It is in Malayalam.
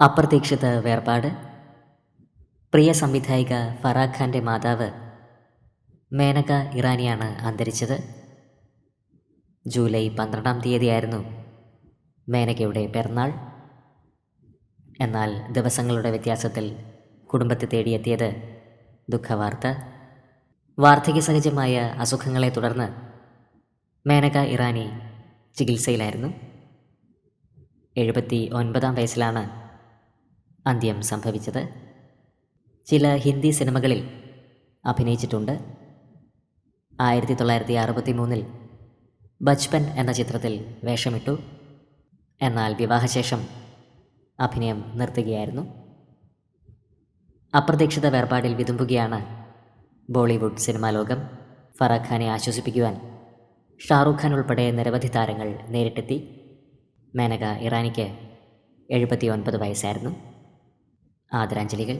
അപ്രതീക്ഷിത വേർപാട്. പ്രിയ സംവിധായിക ഫറാഖ് ഖാന്റെ മാതാവ് മേനക ഇറാനിയാണ് അന്തരിച്ചത്. ജൂലൈ പന്ത്രണ്ടാം തീയതിയായിരുന്നു മേനകയുടെ പിറന്നാൾ. എന്നാൽ ദിവസങ്ങളുടെ വ്യത്യാസത്തിൽ കുടുംബത്തെ തേടിയെത്തിയത് ദുഃഖവാർത്ത. വാർദ്ധക്യ സഹജമായ അസുഖങ്ങളെ തുടർന്ന് മേനക ഇറാനി ചികിത്സയിലായിരുന്നു. എഴുപത്തി ഒൻപതാം വയസ്സിലാണ് അന്ത്യം സംഭവിച്ചത്. ചില ഹിന്ദി സിനിമകളിൽ അഭിനയിച്ചിട്ടുണ്ട്. ആയിരത്തി തൊള്ളായിരത്തി അറുപത്തി മൂന്നിൽ ബച്പൻ എന്ന ചിത്രത്തിൽ വേഷമിട്ടു. എന്നാൽ വിവാഹശേഷം അഭിനയം നിർത്തുകയായിരുന്നു. അപ്രതീക്ഷിത വേർപാടിൽ വിതുമ്പുകയാണ് ബോളിവുഡ് സിനിമാ ലോകം. ഫറാഖ് ഖാനെ ആശ്വസിപ്പിക്കുവാൻ ഷാറൂഖ് ഖാൻ ഉൾപ്പെടെ നിരവധി താരങ്ങൾ നേരിട്ടെത്തി. മേനക ഇറാനിക്ക് എഴുപത്തി ഒൻപത് വയസ്സായിരുന്നു. ആദരാഞ്ജലികൾ.